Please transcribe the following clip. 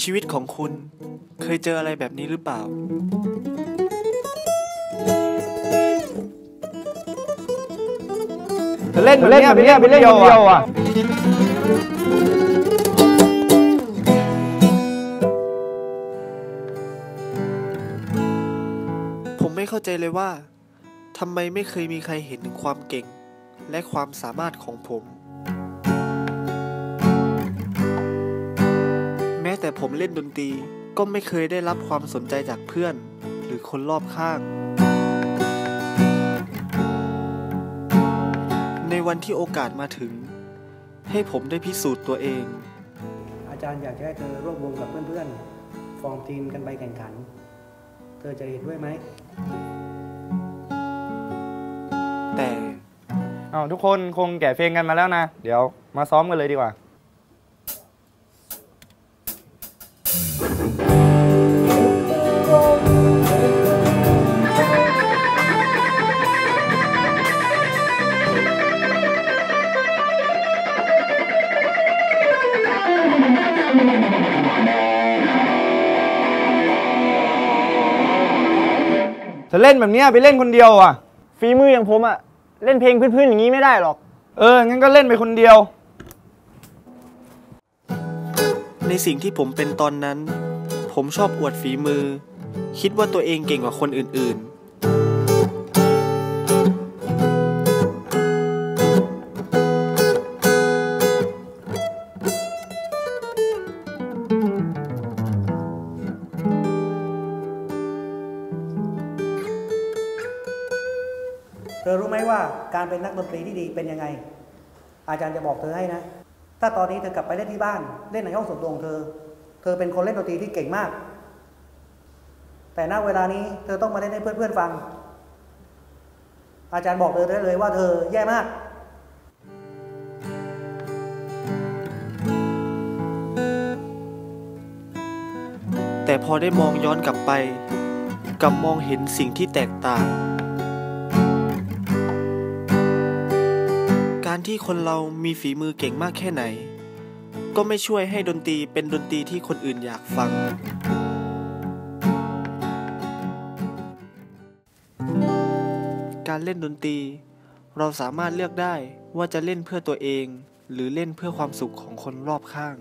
ชีวิตของคุณเคยเจออะไรแบบนี้หรือเปล่า เล่นเล่นแบบนี้ไปเล่นคนเดียวอะ ผมไม่เข้าใจเลยว่าทำไมไม่เคยมีใครเห็นถึงความเก่ง และความสามารถของผม แม้แต่ผมเล่นดนตรีก็ไม่เคยได้รับความสนใจจากเพื่อน หรือคนรอบข้าง ในวันที่โอกาสมาถึง ให้ผมได้พิสูจน์ตัวเอง อาจารย์อยากจะให้เธอร่วมวงกับเพื่อนๆ ฟอร์มทีมกันไปแข่งขัน เธอจะเห็นด้วยไหม แต่ เอาทุกคนคงแก่เพลงกันมาแล้วนะ เดี๋ยวมาซ้อมกันเลยดีกว่า จะเล่นแบบเนี้ยไปเล่นคนเดียวอะ ฝีมืออย่างผมอะเล่นเพลงพื้นๆอย่างนี้ไม่ได้หรอก เออ งั้นก็เล่นไปคนเดียว ในสิ่งที่ผมเป็นตอนนั้น ผมชอบอวดฝีมือ คิดว่าตัวเองเก่งกว่าคนอื่นๆ ธอรู้ไหมว่าการเป็นนักดนตรีที่ดีเป็นยังไง อาจารย์จะบอกเธอให้นะ ถ้าตอนนี้เธอกลับไปเล่นที่บ้าน เล่นในห้องส่วนตัวของเธอ เธอเป็นคนเล่นดนตรีที่เก่งมาก แต่ณเวลานี้เธอต้องมาเล่นให้เพื่อนๆฟัง อาจารย์บอกเธอได้เลยว่าเธอแย่มากแต่พอได้มองย้อนกลับไป กับมองเห็นสิ่งที่แตกต่าง การที่คนเรามีฝีมือเก่งมากแค่ไหน ก็ไม่ช่วยให้ดนตรีเป็นดนตรีที่คนอื่นอยากฟัง การเล่นดนตรี เราสามารถเลือกได้ว่าจะเล่นเพื่อตัวเอง หรือเล่นเพื่อความสุขของคนรอบข้าง